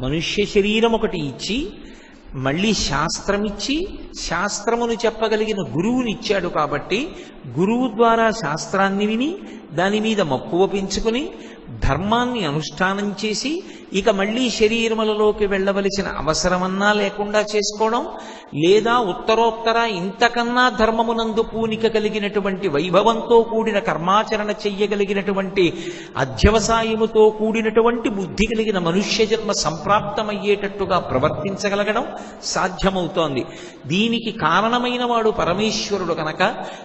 మనుష్య శరీరం ఒకటి ఇచ్చి మళ్ళీ శాస్త్రం ఇచ్చి శాస్త్రమును చెప్పగలిగిన గురువుని ఇచ్చాడు కాబట్టి గురువు ద్వారా శాస్త్రాన్ని విని దాని మీద మక్కువ పెంచుకుని ధర్మాన్ని అనుష్ఠానం చేసి ఇక మళ్ళీ శరీరములలోకి వెళ్ళవలసిన అవసరమన్నా లేకుండా చేసుకోవడం లేదా ఉత్తరోత్తర ఇంతకన్నా ధర్మమునందు పూనిక కలిగినటువంటి వైభవంతో కూడిన కర్మాచరణ చెయ్యగలిగినటువంటి అధ్యవసాయముతో కూడినటువంటి బుద్ధి కలిగిన మనుష్య జన్మ సంప్రాప్తమయ్యేటట్టుగా ప్రవర్తించగలగడం సాధ్యమవుతోంది. దీనికి కారణమైన వాడు పరమేశ్వరుడు కనుక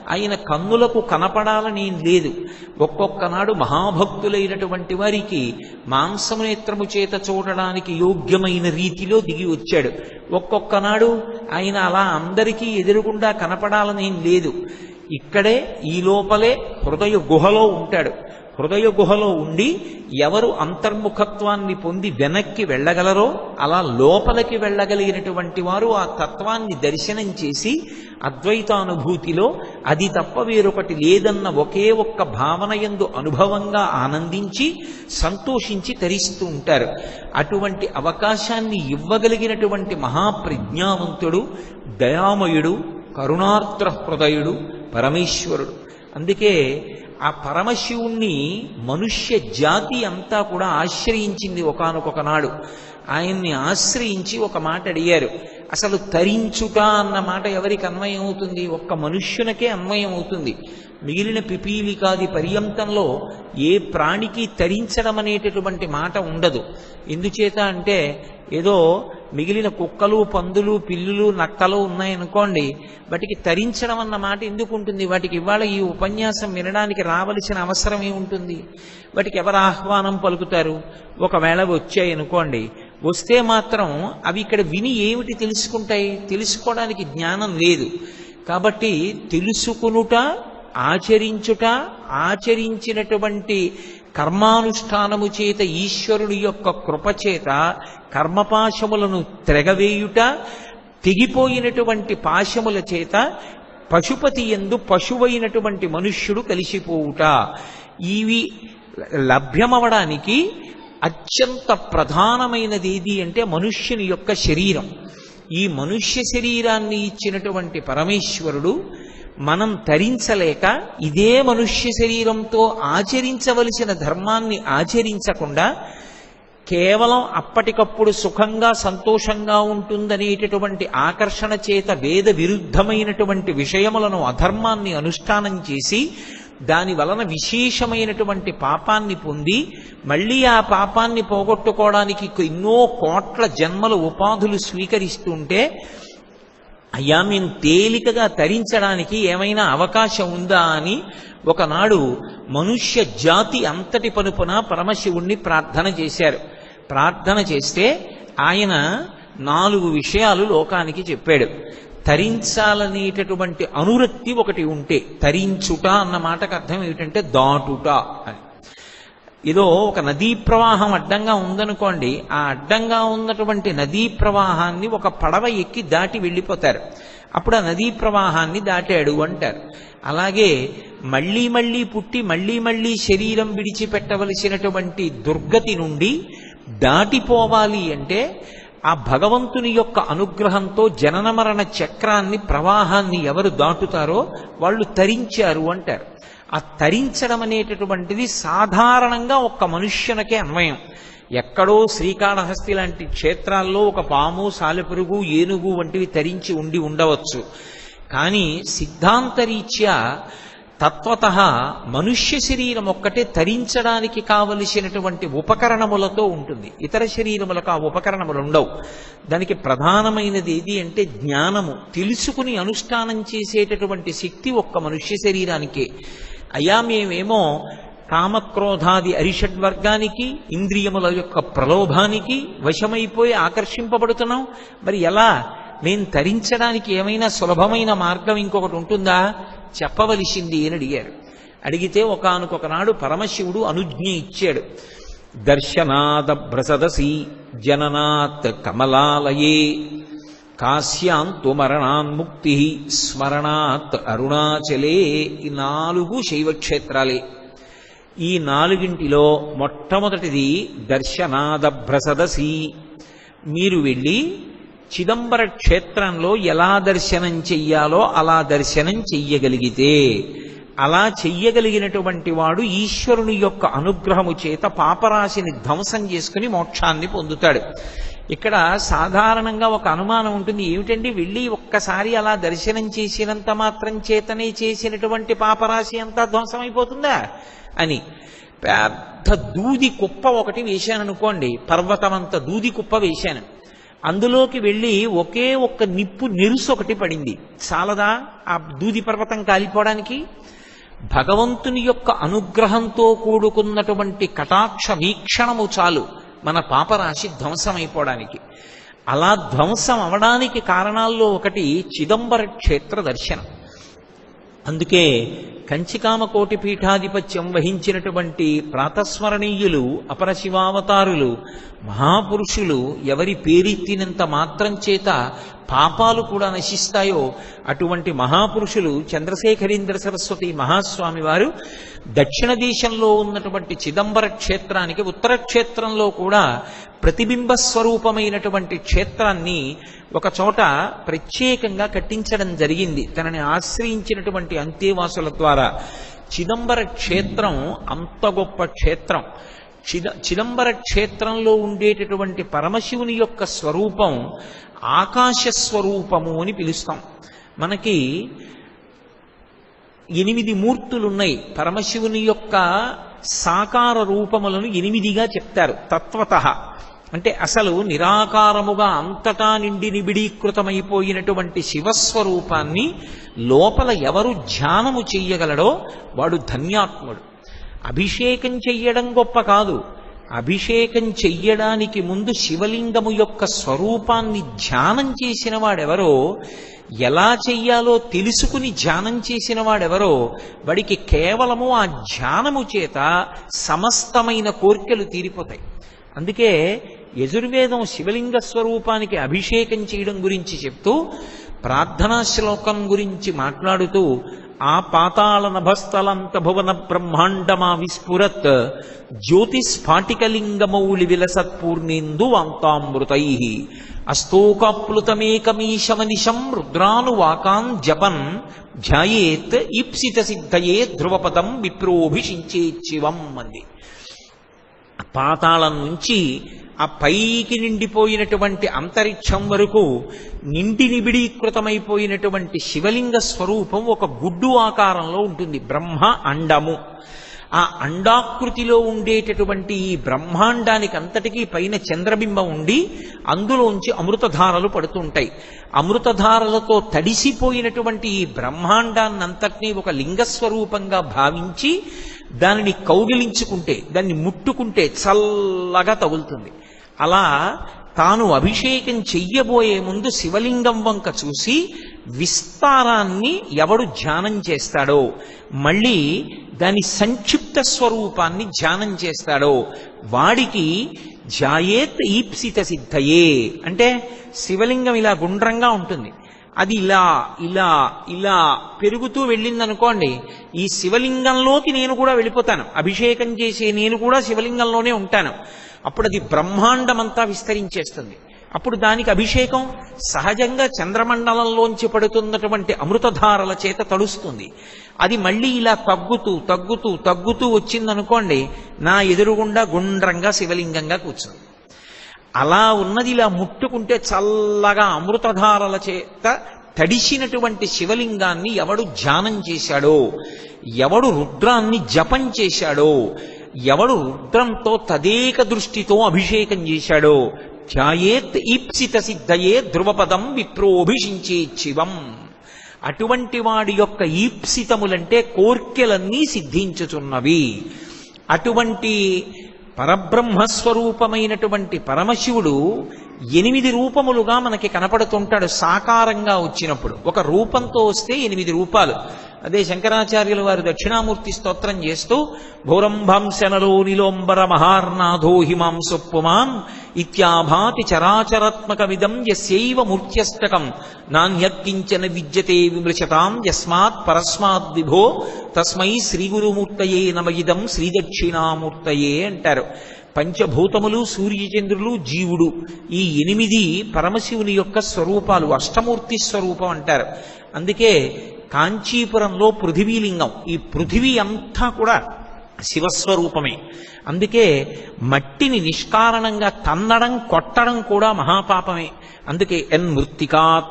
ఆయన కన్నులకు కనపడాలని లేదు. ఒక్కొక్కనాడు మహాభక్తులైనటువంటి మహాభక్తులైనటువంటి వారికి మాంసము నేత్రము చేత చూడడానికి యోగ్యమైన రీతిలో దిగి వచ్చాడు. ఒక్కొక్క నాడు ఆయన అలా అందరికీ ఎదురుగుండా కనపడాలనేం లేదు. ఇక్కడే ఈ లోపలే హృదయ గుహలో ఉంటాడు. హృదయ గుహలో ఉండి ఎవరు అంతర్ముఖత్వాన్ని పొంది వెనక్కి వెళ్ళగలరో అలా లోపలికి వెళ్ళగలిగినటువంటి వారు ఆ తత్వాన్ని దర్శనం చేసి అద్వైతానుభూతిలో అది తప్ప వేరొకటి లేదన్న ఒకే ఒక్క భావన యందు అనుభవంగా ఆనందించి సంతోషించి తరిస్తూ ఉంటారు. అటువంటి అవకాశాన్ని ఇవ్వగలిగినటువంటి మహాప్రజ్ఞావంతుడు దయామయుడు కరుణార్ద్ర హృదయుడు పరమేశ్వరుడు. అందుకే ఆ పరమశివుణ్ణి మనుష్య జాతి అంతా కూడా ఆశ్రయించింది ఒకానొక నాడు. ఆయన్ని ఆశ్రయించి ఒక మాట అడిగారు. అసలు తరించుట అన్న మాట ఎవరికి అన్వయం అవుతుంది? ఒక్క మనుష్యునకే అన్వయం అవుతుంది. మిగిలిన పిపీలికాది పర్యంతంలో ఏ ప్రాణికి తరించడం అనేటటువంటి మాట ఉండదు. ఎందుచేత అంటే ఏదో మిగిలిన కుక్కలు పందులు పిల్లులు నక్కలు ఉన్నాయనుకోండి వాటికి తరించడం అన్న మాట ఎందుకు ఉంటుంది వాటికి ఇవాళ ఈ ఉపన్యాసం వినడానికి రావలసిన అవసరం ఏముంటుంది వాటికి ఎవరు ఆహ్వానం పలుకుతారు? ఒకవేళ వచ్చాయనుకోండి వస్తే మాత్రం అవి ఇక్కడ విని ఏమిటి తెలుసుకుంటాయి? తెలుసుకోవడానికి జ్ఞానం లేదు. కాబట్టి తెలుసుకునుట ఆచరించుట ఆచరించినటువంటి కర్మానుష్ఠానము చేత ఈశ్వరుని యొక్క కృపచేత కర్మపాశములను త్రెగవేయుట తెగిపోయినటువంటి పాశముల చేత పశుపతి ఎందు పశువైనటువంటి మనుష్యుడు కలిసిపోవుట. ఇవి లభ్యమవడానికి అత్యంత ప్రధానమైనది ఏది అంటే మనుష్యుని యొక్క శరీరం. ఈ మనుష్య శరీరాన్ని ఇచ్చినటువంటి పరమేశ్వరుడు మనం తరించలేక ఇదే మనుష్య శరీరంతో ఆచరించవలసిన ధర్మాన్ని ఆచరించకుండా కేవలం అప్పటికప్పుడు సుఖంగా సంతోషంగా ఉంటుందనేటటువంటి ఆకర్షణ చేత వేద విరుద్ధమైనటువంటి విషయములను అధర్మాన్ని అనుష్ఠానం చేసి దాని వలన విశేషమైనటువంటి పాపాన్ని పొంది మళ్ళీ ఆ పాపాన్ని పోగొట్టుకోవడానికి ఎన్నో కోట్ల జన్మల ఉపాధులు స్వీకరిస్తుంటే అయ్యా మేము తేలికగా తరించడానికి ఏమైనా అవకాశం ఉందా అని ఒకనాడు మనుష్య జాతి అంతటి పనుపున పరమశివుణ్ణి ప్రార్థన చేశారు. ప్రార్థన చేస్తే ఆయన నాలుగు విషయాలు లోకానికి చెప్పాడు. తరించాలనేటటువంటి అనురక్తి ఒకటి ఉంటే తరించుట అన్న మాటకు అర్థం ఏమిటంటే దాటుట అని. ఏదో ఒక నదీ ప్రవాహం అడ్డంగా ఉందనుకోండి ఆ అడ్డంగా ఉన్నటువంటి నదీ ప్రవాహాన్ని ఒక పడవ ఎక్కి దాటి వెళ్ళిపోతారు. అప్పుడు ఆ నదీ ప్రవాహాన్ని దాటాడు అంటారు. అలాగే మళ్ళీ మళ్ళీ పుట్టి మళ్ళీ మళ్ళీ శరీరం విడిచిపెట్టవలసినటువంటి దుర్గతి నుండి దాటిపోవాలి అంటే ఆ భగవంతుని యొక్క అనుగ్రహంతో జనన మరణ చక్రాన్ని ప్రవాహాన్ని ఎవరు దాటుతారో వాళ్ళు తరించారు అంటారు. ఆ తరించడం అనేటటువంటిది సాధారణంగా ఒక్క మనుష్యునకే అన్వయం. ఎక్కడో శ్రీకాళహస్తి లాంటి క్షేత్రాల్లో ఒక పాము సాలెపురుగు ఏనుగు వంటివి తరించి ఉండి ఉండవచ్చు. కానీ సిద్ధాంతరీత్యా తత్వత మనుష్య శరీరం ఒక్కటే తరించడానికి కావలసినటువంటి ఉపకరణములతో ఉంటుంది. ఇతర శరీరములకు ఆ ఉపకరణములు ఉండవు దానికి ప్రధానమైనది ఏది అంటే జ్ఞానము. తెలుసుకుని అనుష్ఠానం చేసేటటువంటి శక్తి ఒక్క మనుష్య శరీరానికే. అయా మేమేమో కామక్రోధాది అరిషడ్వర్గానికి ఇంద్రియముల యొక్క ప్రలోభానికి వశమైపోయి ఆకర్షింపబడుతున్నాం. మరి ఎలా? నేను తరించడానికి ఏమైనా సులభమైన మార్గం ఇంకొకటి ఉంటుందా? చెప్పవలసింది అని అడిగారు. అడిగితే ఒకనకొకనాడు పరమశివుడు అనుజ్ఞ ఇచ్చాడు. దర్శనాద భ్రసదసి జననాత్ కమలాలయే కాశ్యాంతు మరణాన్ముక్తి స్మరణాత్ అరుణాచలే ఈ నాలుగు శైవక్షేత్రాలే. ఈ నాలుగింటిలో మొట్టమొదటిది దర్శనాద భ్రసదసి మీరు వెళ్ళి చిదంబర క్షేత్రంలో ఎలా దర్శనం చెయ్యాలో అలా దర్శనం చెయ్యగలిగితే అలా చెయ్యగలిగినటువంటి వాడు ఈశ్వరుని యొక్క అనుగ్రహము చేత పాపరాశిని ధ్వంసం చేసుకుని మోక్షాన్ని పొందుతాడు. ఇక్కడ సాధారణంగా ఒక అనుమానం ఉంటుంది ఏమిటండి వెళ్ళి ఒక్కసారి అలా దర్శనం చేసినంత మాత్రం చేతనే చేసినటువంటి పాపరాశి అంతా ధ్వంసమైపోతుందా అని. పెద్ద దూది కుప్ప ఒకటి వేశాను అనుకోండి పర్వతమంత దూది కుప్ప వేశాను. అందులోకి వెళ్ళి ఒకే ఒక్క నిప్పు నెరుసు ఒకటి పడింది. చాలదా? ఆ దూది పర్వతం కాలిపోవడానికి? భగవంతుని యొక్క అనుగ్రహంతో కూడుకున్నటువంటి కటాక్ష వీక్షణము చాలు మన పాపరాశి ధ్వంసమైపోవడానికి. అలా ధ్వంసం అవడానికి కారణాల్లో ఒకటి చిదంబర క్షేత్ర దర్శనం. అందుకే కంచికామకోటి పీఠాధిపత్యం వహించినటువంటి ప్రాతస్మరణీయులు అపరశివావతారులు మహాపురుషులు ఎవరి పేరెత్తినంత మాత్రం చేత పాపాలు కూడా నశిస్తాయో అటువంటి మహాపురుషులు చంద్రశేఖరేంద్ర సరస్వతి మహాస్వామి వారు దక్షిణ దేశంలో ఉన్నటువంటి చిదంబర క్షేత్రానికి ఉత్తర క్షేత్రంలో కూడా ప్రతిబింబ స్వరూపమైనటువంటి క్షేత్రాన్ని ఒక చోట ప్రత్యేకంగా కట్టించడం జరిగింది. తనని ఆశ్రయించినటువంటి అంతేవాసుల ద్వారా. చిదంబర క్షేత్రం అంత గొప్ప క్షేత్రం. చిద చిదంబర క్షేత్రంలో ఉండేటటువంటి పరమశివుని యొక్క స్వరూపం ఆకాశ స్వరూపము అని పిలుస్తాం. మనకి ఎనిమిది మూర్తులున్నాయి. పరమశివుని యొక్క సాకార రూపములను ఎనిమిదిగా చెప్తారు. తత్వత. అంటే అసలు నిరాకారముగా అంతటా నిండి నిబిడీకృతమైపోయినటువంటి శివస్వరూపాన్ని లోపల ఎవరు ధ్యానము చెయ్యగలడో వాడు ధన్యాత్ముడు. అభిషేకం చెయ్యడం గొప్ప కాదు. అభిషేకం చెయ్యడానికి ముందు శివలింగము యొక్క స్వరూపాన్ని ధ్యానం చేసిన వాడెవరో ఎలా చెయ్యాలో తెలుసుకుని ధ్యానం చేసిన వాడెవరో వాడికి కేవలము ఆ ధ్యానము చేత సమస్తమైన కోర్కెలు తీరిపోతాయి. అందుకే యజుర్వేదం శివలింగ స్వరూపానికి అభిషేకం చేయడం గురించి చెప్తూ ప్రార్థనా శ్లోకం గురించి మాట్లాడుతూ ఆ పాతాళ నభస్థలంత భువన బ్రహ్మాండమా విస్ఫురత్ జ్యోతిస్ఫాటికలింగమౌళి విలసత్పూర్ణేందు వాంతామృతై అస్తోకాప్లుతమేకమీశమనిశం రుద్రానువాకాన్ జపన్ ధ్యాయేత్ ఈప్సిత సిద్ధయే ధ్రువపదం విప్రోభిషించేచ్చివం అంది. పాతాళం నుంచి ఆ పైకి నిండిపోయినటువంటి అంతరిక్షం వరకు నిండి నిబిడీకృతమైపోయినటువంటి శివలింగ స్వరూపం ఒక గుడ్డు ఆకారంలో ఉంటుంది. బ్రహ్మ అండము. ఆ అండాకృతిలో ఉండేటటువంటి ఈ బ్రహ్మాండానికి అంతటికీ పైన చంద్రబింబం ఉండి అందులోంచి అమృతధారలు పడుతుంటాయి. అమృతధారలతో తడిసిపోయినటువంటి ఈ బ్రహ్మాండాన్నంతటినీ ఒక లింగస్వరూపంగా భావించి దానిని కౌగిలించుకుంటే దాన్ని ముట్టుకుంటే చల్లగా తగులుతుంది. అలా తాను అభిషేకం చెయ్యబోయే ముందు శివలింగం వంక చూసి విస్తారాన్ని ఎవడు ధ్యానం చేస్తాడో మళ్ళీ దాని సంక్షిప్త స్వరూపాన్ని ధ్యానం చేస్తాడో వాడికి జాయేత్ ఈప్సిత సిద్ధయే. అంటే శివలింగం ఇలా గుండ్రంగా ఉంటుంది. అది ఇలా ఇలా ఇలా పెరుగుతూ వెళ్ళిందనుకోండి ఈ శివలింగంలోకి నేను కూడా వెళ్ళిపోతాను. అభిషేకం చేసే నేను కూడా శివలింగంలోనే ఉంటాను. అప్పుడు అది బ్రహ్మాండమంతా విస్తరించేస్తుంది. అప్పుడు దానికి అభిషేకం సహజంగా చంద్రమండలంలోంచి పడుతున్నటువంటి అమృతధారల చేత తడుస్తుంది. అది మళ్ళీ ఇలా తగ్గుతూ తగ్గుతూ తగ్గుతూ వచ్చిందనుకోండి నా ఎదురుగుండా గుండ్రంగా శివలింగంగా కూర్చుంది. అలా ఉన్నది ఇలా ముట్టుకుంటే చల్లగా అమృతధారల చేత తడిసినటువంటి శివలింగాన్ని ఎవడు ధ్యానం చేశాడో ఎవడు రుద్రాన్ని జపం చేశాడో ఎవడు రుద్రంతో తదేక దృష్టితో అభిషేకం చేశాడో ధ్యాయేత్ ఈప్సిత సిద్ధయే ధ్రువపదం విప్రోభిషించే శివం. అటువంటి వాడి యొక్క ఈప్సితములంటే కోర్కెలన్నీ సిద్ధించుచున్నవి. అటువంటి పరబ్రహ్మస్వరూపమైనటువంటి పరమశివుడు ఎనిమిది రూపములుగా మనకి కనపడుతుంటాడు సాకారంగా వచ్చినప్పుడు. ఒక రూపంతో వస్తే ఎనిమిది రూపాలు. అదే శంకరాచార్యుల వారు దక్షిణామూర్తి స్తోత్రం చేస్తూ భూరంభంశనలో నిలోంబర మహార్నాథో హిమాం సొప్పుమాం ఇత్యాభాతి చరాచరాత్మకమిదం యస్యైవ మూర్త్యష్టకం నాణ్యత్కించన విద్యతే విమృశతాం యస్మాత్ పరస్మాత్ విభో తస్మై శ్రీ గురుమూర్తయే నమ ఇదం శ్రీదక్షిణామూర్తయే అంటారు. పంచభూతములు సూర్యచంద్రులు జీవుడు ఈ ఎనిమిది పరమశివుని యొక్క స్వరూపాలు అష్టమూర్తి స్వరూపం అంటారు. అందుకే కాంచీపురంలో పృథివీలింగం. ఈ పృథివీ అంతా కూడా శివస్వరూపమే. అందుకే మట్టిని నిష్కారణంగా తన్నడం కొట్టడం కూడా మహాపాపమే. అందుకే ఎన్ మృత్తికా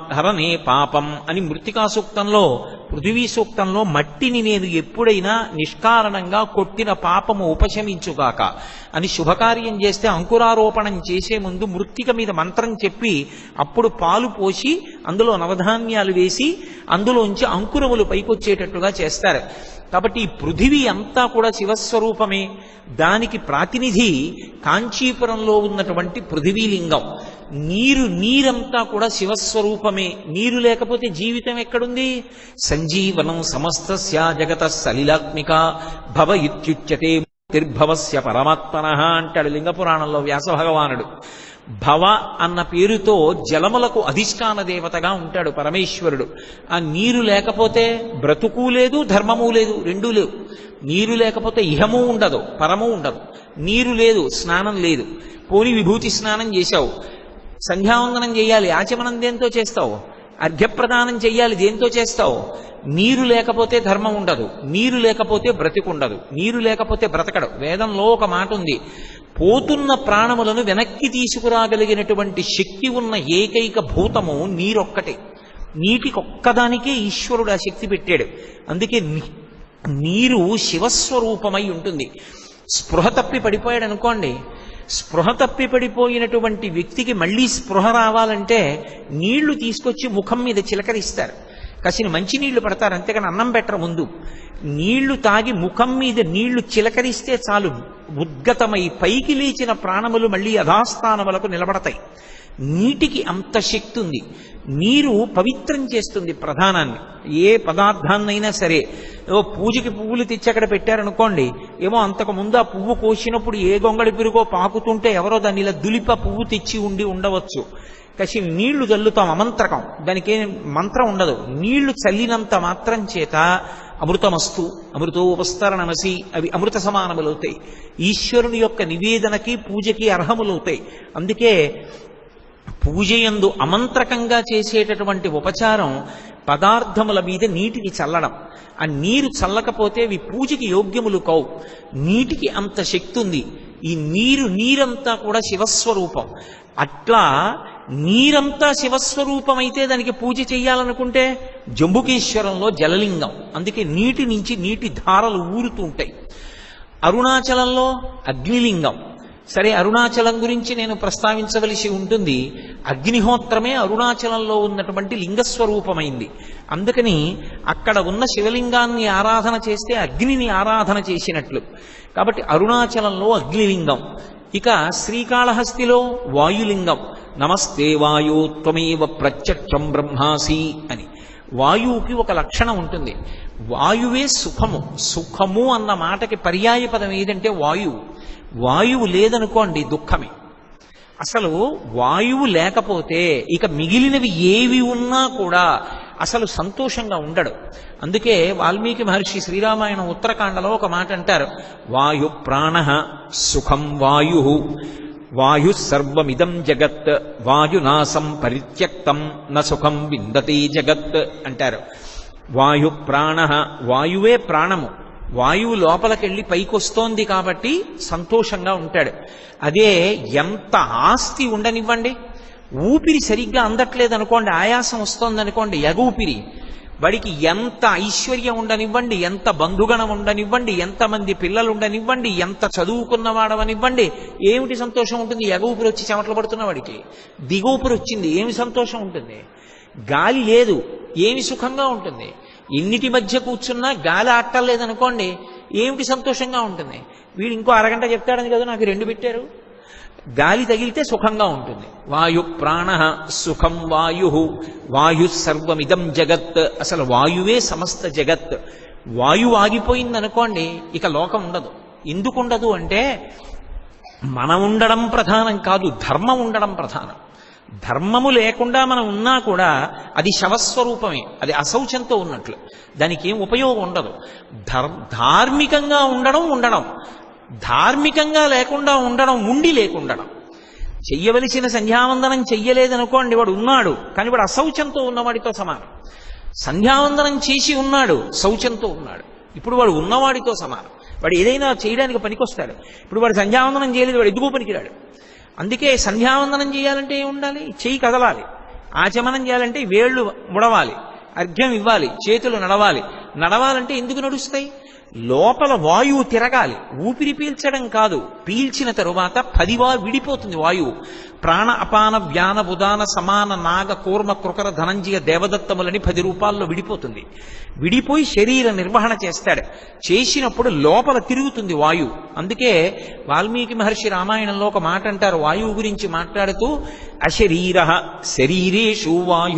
పాపం అని మృత్తికా సూక్తంలో పృథివీ సూక్తంలో మట్టిని నేను ఎప్పుడైనా నిష్కారణంగా కొట్టిన పాపము ఉపశమించుగాక అని శుభకార్యం చేస్తే అంకురారోపణం చేసే ముందు మృత్తిక మీద మంత్రం చెప్పి అప్పుడు పాలు పోసి అందులో నవధాన్యాలు వేసి అందులోంచి అంకురములు పైకొచ్చేటట్టుగా చేస్తారు. కాబట్టి ఈ పృథివీ అంతా కూడా శివస్వరూపమే. దానికి ప్రాతినిధి కాంచీపురంలో ఉన్నటువంటి పృథివీలింగం. నీరు నీరంతా కూడా శివస్వరూపమే. నీరు లేకపోతే జీవితం ఎక్కడుంది? సంజీవనం సమస్త జగత సలిలాత్మిక భవ ఇత్యుచ్యతే తిర్భవస్య పరమాత్మన అంటాడు లింగ పురాణంలో వ్యాస భగవానుడు. భవ అన్న పేరుతో జలములకు అధిష్టాన దేవతగా ఉంటాడు పరమేశ్వరుడు. ఆ నీరు లేకపోతే బ్రతుకు లేదు ధర్మము లేదు రెండూ లేవు. నీరు లేకపోతే ఇహము ఉండదు పరము ఉండదు. నీరు లేదు స్నానం లేదు. పోని విభూతి స్నానం చేశావు. సంధ్యావందనం చేయాలి ఆచమనం దేంతో చేస్తావు? అర్ఘ్యప్రదానం చెయ్యాలి దేంతో చేస్తావు? నీరు లేకపోతే ధర్మం ఉండదు. నీరు లేకపోతే బ్రతికుండదు నీరు లేకపోతే బ్రతకడు. వేదంలో ఒక మాట ఉంది. పోతున్న ప్రాణములను వెనక్కి తీసుకురాగలిగినటువంటి శక్తి ఉన్న ఏకైక భూతము నీరొక్కటే. నీటికి ఒక్కదానికే ఈశ్వరుడు ఆ శక్తి పెట్టాడు. అందుకే నీరు శివస్వరూపమై ఉంటుంది. స్పృహ తప్పి పడిపోయాడు అనుకోండి. స్పృహ తప్పి పడిపోయినటువంటి వ్యక్తికి మళ్ళీ స్పృహ రావాలంటే నీళ్ళు తీసుకొచ్చి ముఖం మీద చిలకరిస్తారు. కసిన మంచి నీళ్ళు పడతారు అంతేగాని అన్నం పెట్టరు ముందు. నీళ్ళు తాగి ముఖం మీద నీళ్ళు చిలకరిస్తే చాలు. ఉద్గతమై పైకి లేచిన ప్రాణములు మళ్ళీ యథాస్థానములకు నిలబడతాయి. నీటికి అంత శక్తి ఉంది. నీరు పవిత్రం చేస్తుంది ప్రధానాన్ని. ఏ పదార్థాన్నైనా సరే ఓ పూజకి పువ్వులు తెచ్చి అక్కడ పెట్టారనుకోండి ఏమో అంతకు ముందు ఆ పువ్వు కోసినప్పుడు ఏ గొంగళి పిరుగో పాకుతుంటే ఎవరో దాన్ని ఇలా దులిప పువ్వు తెచ్చి ఉండి ఉండవచ్చు. కసి నీళ్ళు చల్లుతాం అమంత్రకం. దానికి ఏం మంత్రం ఉండదు. నీళ్ళు చల్లినంత మాత్రం చేత అమృతమస్తు అమృతో ఉపస్తరణమసి అవి అమృత సమానములవుతాయి ఈశ్వరుని యొక్క నివేదనకి పూజకి అర్హములవుతాయి. అందుకే పూజయందు అమంత్రకంగా చేసేటటువంటి ఉపచారం పదార్థముల మీద నీటిని చల్లడం. ఆ నీరు చల్లకపోతే అవి పూజకి యోగ్యములు కావు. నీటికి అంత శక్తి ఉంది. ఈ నీరు నీరంతా కూడా శివస్వరూపం. అట్లా నీరంతా శివస్వరూపం అయితే దానికి పూజ చేయాలనుకుంటే జంబుకేశ్వరంలో జలలింగం. అందుకే నీటి నుంచి నీటి ధారలు ఊరుతూ ఉంటాయి. అరుణాచలంలో అగ్నిలింగం. సరే అరుణాచలం గురించి నేను ప్రస్తావించవలసి ఉంటుంది. అగ్నిహోత్రమే అరుణాచలంలో ఉన్నటువంటి లింగస్వరూపమైంది. అందుకని అక్కడ ఉన్న శివలింగాన్ని ఆరాధన చేస్తే అగ్నిని ఆరాధన చేసినట్లు. కాబట్టి అరుణాచలంలో అగ్నిలింగం. ఇక శ్రీకాళహస్తిలో వాయులింగం. నమస్తే వాయు త్వమేవ ప్రత్యక్షం బ్రహ్మాసి అని. వాయువుకి ఒక లక్షణం ఉంటుంది. వాయువే సుఖము. సుఖము అన్న మాటకి పర్యాయ పదం ఏదంటే వాయువు. వాయువు లేదనుకోండి దుఃఖమే. అసలు వాయువు లేకపోతే ఇక మిగిలినవి ఏవి ఉన్నా కూడా అసలు సంతోషంగా ఉండడు. అందుకే వాల్మీకి మహర్షి శ్రీరామాయణం ఉత్తరకాండలో ఒక మాట అంటారు. వాయు ప్రాణ సుఖం వాయు. వాయు సర్వమిదం జగత్ వాయునాశం పరిత్యక్తం న సుఖం విందతే జగత్ అంటారు. వాయు ప్రాణ వాయువే ప్రాణము. వాయువు లోపలికెళ్ళి పైకొస్తోంది కాబట్టి సంతోషంగా ఉంటాడు. అదే ఎంత ఆస్తి ఉండనివ్వండి. ఊపిరి సరిగ్గా అందట్లేదనుకోండి ఆయాసం వస్తోందనుకోండి ఎగ ఊపిరి. వాడికి ఎంత ఐశ్వర్యం ఉండనివ్వండి ఎంత బంధుగణం ఉండనివ్వండి ఎంతమంది పిల్లలు ఉండనివ్వండి ఎంత చదువుకున్నవాడవనివ్వండి ఏమిటి సంతోషం ఉంటుంది? ఎగూపిరి వచ్చి చెమటలు పడుతున్న వాడికి. దిగూపిరి వచ్చింది ఏమి సంతోషం ఉంటుంది? గాలి లేదు ఏమి సుఖంగా ఉంటుంది? ఎన్నిటి మధ్య కూర్చున్నా గాలి ఆట్టలేదనుకోండి ఏమిటి సంతోషంగా ఉంటుంది? వీడు ఇంకో అరగంట చెప్తాడని కదా నాకు రెండు పెట్టారు. గాలి తగిలితే సుఖంగా ఉంటుంది. వాయు ప్రాణ సుఖం వాయు. వాయు సర్వమిదం జగత్. అసలు వాయువే సమస్త జగత్. వాయువు ఆగిపోయింది అనుకోండి ఇక లోకం ఉండదు. ఎందుకు ఉండదు అంటే మనం ఉండడం ప్రధానం కాదు ధర్మం ఉండడం ప్రధానం. ధర్మము లేకుండా మనం ఉన్నా కూడా అది శవస్వరూపమే అది అశౌచంతో ఉన్నట్లు. దానికి ఏం ఉపయోగం ఉండదు. ధర్ ధార్మికంగా ఉండడం ఉండడం. ధార్మికంగా లేకుండా ఉండడం ఉండి లేకుండడం. చెయ్యవలసిన సంధ్యావందనం చెయ్యలేదనుకోండి వాడు ఉన్నాడు కానీ వాడు అశౌచంతో ఉన్నవాడితో సమానం. సంధ్యావందనం చేసి ఉన్నాడు శౌచంతో ఉన్నాడు. ఇప్పుడు వాడు ఉన్నవాడితో సమానం. వాడు ఏదైనా చేయడానికి పనికొస్తాడు. ఇప్పుడు వాడు సంధ్యావందనం చేయలేదు వాడు ఎందుకు పనికిరాడు? అందుకే సంధ్యావందనం చేయాలంటే ఏం ఉండాలి చెయ్యి కదలాలి. ఆచమనం చేయాలంటే వేళ్ళు ముడవాలి అర్ఘ్యం ఇవ్వాలి చేతులు నడవాలి. నడవాలంటే ఎందుకు నడుస్తాయి? లోపల వాయువు తిరగాలి. ఊపిరి పీల్చడం కాదు. పీల్చిన తరువాత పదివా విడిపోతుంది వాయువు. ప్రాణ అపాన వ్యాన బుధాన సమాన నాగ కూర్మ కృకర ధనంజయ దేవదత్తములని పది రూపాల్లో విడిపోతుంది. విడిపోయి శరీర నిర్వహణ చేస్తాడు. చేసినప్పుడు లోపల తిరుగుతుంది వాయువు. అందుకే వాల్మీకి మహర్షి రామాయణంలో ఒక మాట అంటారు. వాయువు గురించి మాట్లాడుతూ అశరీర శరీరేషు వాయు